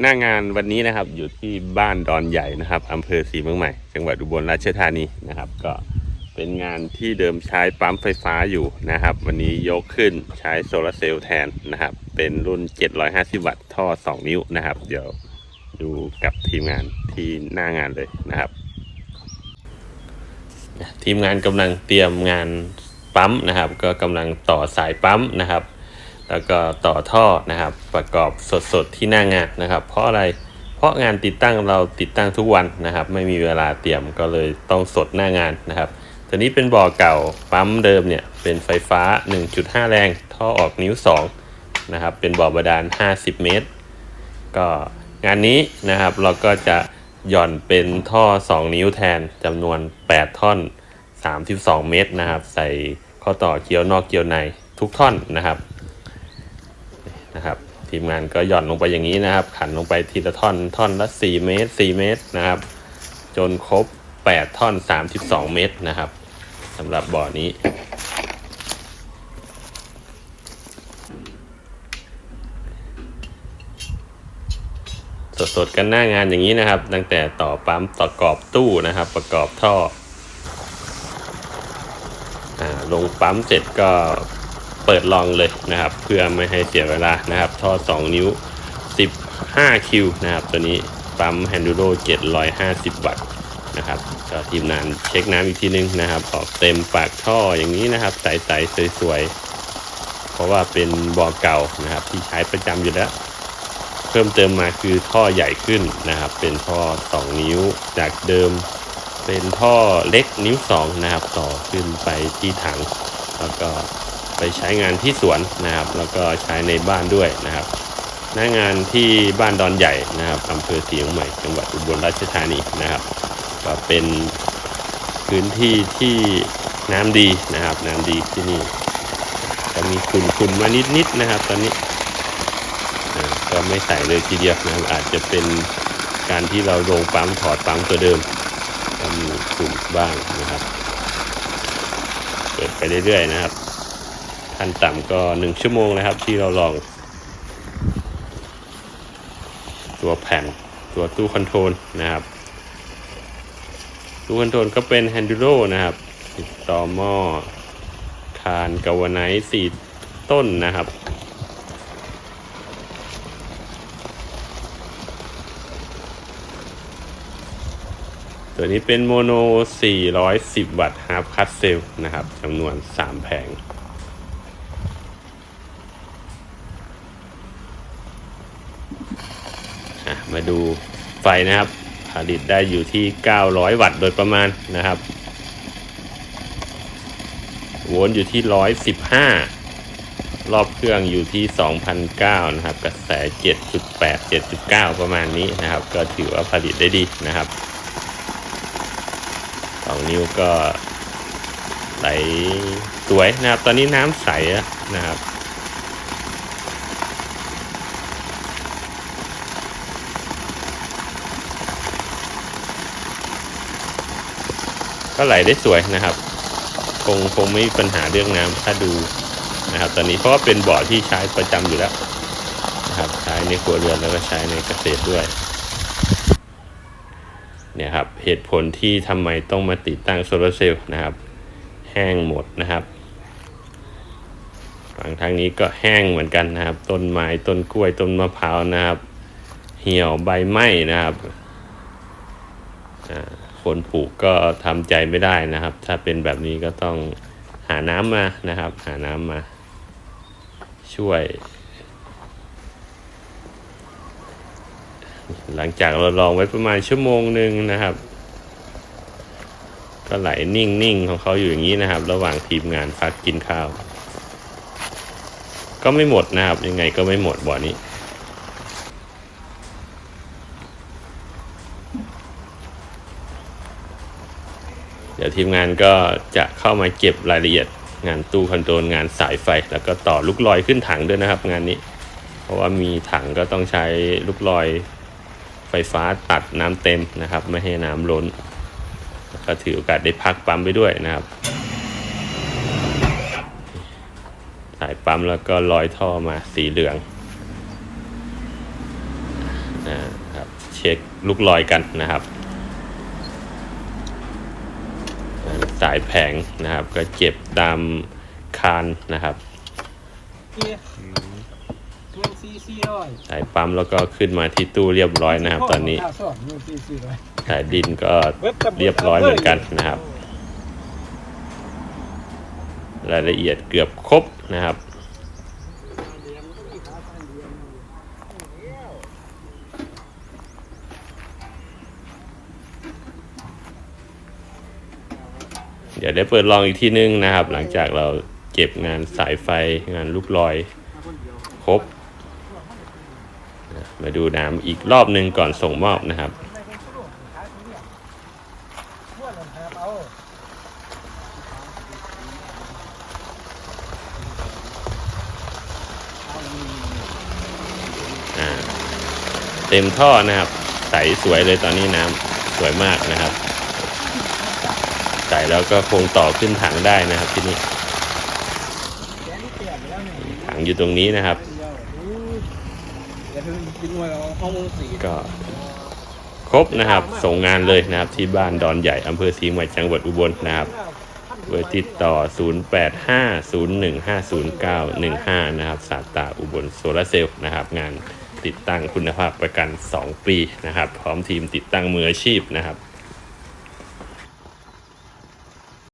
หน้างานวันนี้นะครับอยู่ที่บ้านดอนใหญ่นะครับอำเภอศรีเมืองใหม่ จังหวัดอุบลราชธานีนะครับ ก็เป็นงานที่เดิมใช้ปั๊มไฟฟ้าอยู่นะครับ วันนี้ยกขึ้นใช้โซลาร์เซลล์แทนนะครับ เป็นรุ่น 750 วัตต์ท่อ 2 นิ้วนะครับ เดี๋ยวดูกับทีมงานที่หน้างานเลยนะครับ ทีมงานกำลังเตรียมงานปั๊มนะครับ ก็กำลังต่อสายปั๊มนะครับ แล้วก็ต่อท่อนะครับ ประกอบสดๆที่หน้างานนะครับ เพราะอะไรเพราะงานติดตั้งเราติดตั้งทุกวันนะครับ ไม่มีเวลาเตรียมก็เลยต้องสดหน้างานนะครับตัวนี้เป็นบ่อเก่าปั๊มเดิมเนี่ยเป็นไฟฟ้า 1.5 แรง ท่อออกนิ้ว 2 นะครับ เป็นบ่อบาดาล 50 เมตร ก็งานนี้นะครับเราก็จะหย่อนเป็นท่อ 2 นิ้วแทนจำนวน 8 ท่อน 32 เมตรนะครับ ใส่ข้อต่อเกี่ยวนอกเกี่ยวในทุกท่อนนะครับ นะครับทีมงานก็หย่อนลงไปอย่างนี้นะครับ ขันลงไปทีละท่อนท่อนละ4เมตร4เมตรนะครับ จนครบ 8 ท่อน 32 เมตรนะครับสำหรับบ่อนี้ สดๆกันหน้างานอย่างนี้นะครับ ตั้งแต่ต่อปั๊มต่อกรอบตู้นะครับ ประกอบท่ออลงปั๊มเสร็จก็ เปิดลองเลยนะครับ เพื่อไม่ให้เสียเวลานะครับ ท่อ 2 นิ้ว 15 คิวนะครับ ตัวนี้ปั๊ม Handuro 750 วัตต์นะครับก็ทีมงานเช็คน้ำอีกทีนึงนะครับ ออกเต็มปากท่ออย่างนี้นะครับ ใสๆสวยๆ เพราะว่าเป็นบ่อเก่านะครับ ที่ใช้ประจำอยู่แล้ว เพิ่มเติมมาคือท่อใหญ่ขึ้นนะครับ เป็นท่อ 2 นิ้วจากเดิมเป็นท่อเล็กนิ้ว 2 นะครับ ต่อขึ้นไปที่ถัง แล้วก็ ไปใช้งานที่สวนนะครับ แล้วก็ใช้ในบ้านด้วยนะครับหน้างานที่บ้านดอนใหญ่นะครับอำเภอศรีงใหม่จังหวัดอุบลราชธานีนะครับ ก็เป็นพื้นที่ที่น้ำดีนะครับ น้ำดีที่นี่จะมีขุ่นๆมานิดๆนะครับ ตอนนี้ก็ไม่ใส่เลยทีเดียวนะครับอาจจะเป็นการที่เราลงปั๊มถอดปั๊มตัวเดิมก็มีฝุ่นบ้างนะครับ เปิดไปเรื่อยๆนะครับ ขั้นต่ำก็หนึ่งชั่วโมงนะครับ ที่เราลอง ตัวแผ่นตัวตู้คอนโทรลนะครับ ตู้คอนโทรลก็เป็น Handuro นะครับติดต่อหม้อคานกาวไนท์สี่ต้นนะครับตัวนี้เป็นโมโน 410 วัตต์ฮาร์ฟคัตเซลนะครับจำนวน 3 แผง อะ มาดูไฟนะครับ ผลิตได้อยู่ที่ 900 วัตต์โดยประมาณนะครับโวลต์อยู่ที่ 115 รอบเครื่องอยู่ที่ 2,009นะครับ กระแส 7.8 7.9 ประมาณนี้นะครับ ก็ถือว่าผลิตได้ดีนะครับสองนิ้วก็ไหลสวยนะครับ ตอนนี้น้ำใสนะครับ ก็ไหลได้สวยนะครับ คงคงไม่มีปัญหาเรื่องน้ำถ้าดูนะครับ ตอนนี้เพราะว่าเป็นบ่อที่ใช้ประจำอยู่แล้วนะครับ ใช้ในครัวเรือนแล้วก็ใช้ในเกษตรด้วยเนี่ยครับเหตุผลที่ทำไมต้องมาติดตั้งโซลาร์เซลล์นะครับ แห้งหมดนะครับฝั่งทางนี้ก็แห้งเหมือนกันนะครับ ต้นไม้ต้นกล้วยต้นมะพร้าวนะครับ เหี่ยวใบไหม้นะครับอ่า คนปลูกก็ทำใจไม่ได้นะครับ ถ้าเป็นแบบนี้ก็ต้องหาน้ำมานะครับ หาน้ำมา ช่วย หลังจากเราลองไว้ประมาณชั่วโมงหนึ่งนะครับ ก็ไหลนิ่งๆของเขาอยู่อย่างนี้นะครับ ระหว่างทีมงานพักกินข้าว ก็ไม่หมดนะครับ ยังไงก็ไม่หมดบ่อนี้ เดี๋ยวทีมงานก็จะเข้ามาเก็บรายละเอียด งานตู้คอนโทรลงานสายไฟ แล้วก็ต่อลูกลอยขึ้นถังด้วยนะครับ งานนี้ เพราะว่ามีถังก็ต้องใช้ลูกลอยไฟฟ้าตัดน้ำเต็มนะครับ ไม่ให้น้ำล้น ก็ถือโอกาสได้พักปั๊มไปด้วยนะครับ สายปั๊มแล้วก็ลอยท่อมาสีเหลืองนะครับเช็คลูกลอยกันนะครับ สายแผงนะครับ ก็เจ็บตามคานนะครับเกียร์เงินซีซีร้อยสายปั๊มแล้วก็ขึ้นมาที่ตู้เรียบร้อยนะครับ ตอนนี้ข้าวสอนเงินซีซีร้อยสายดินก็เรียบร้อยเหมือนกันนะครับ รายละเอียดเกือบครบนะครับ เดี๋ยวได้เปิดลองอีกที่นึงนะครับ หลังจากเราเก็บงานสายไฟงานลูกลอยครบ มาดูน้ำอีกรอบหนึ่งก่อนส่งมอบนะครับเต็มท่อนะครับ ใสสวยเลยตอนนี้น้ำสวยมากนะครับ ส่แล้วก็คงต่อขึ้นถังได้นะครับที่นี่ถังอยู่ตรงนี้นะครับก็ครบนะครับ ส่งงานเลยนะครับ ที่บ้านดอนใหญ่อำเภอศรีใหม่จังหวัดอุบลนะครับเบอร์ติดต่อ 0850150915 นะครับ สาตาอุบลโซลาร์เซลล์นะครับ งานติดตั้งคุณภาพประกัน 2 ปีนะครับ พร้อมทีมติดตั้งมืออาชีพนะครับ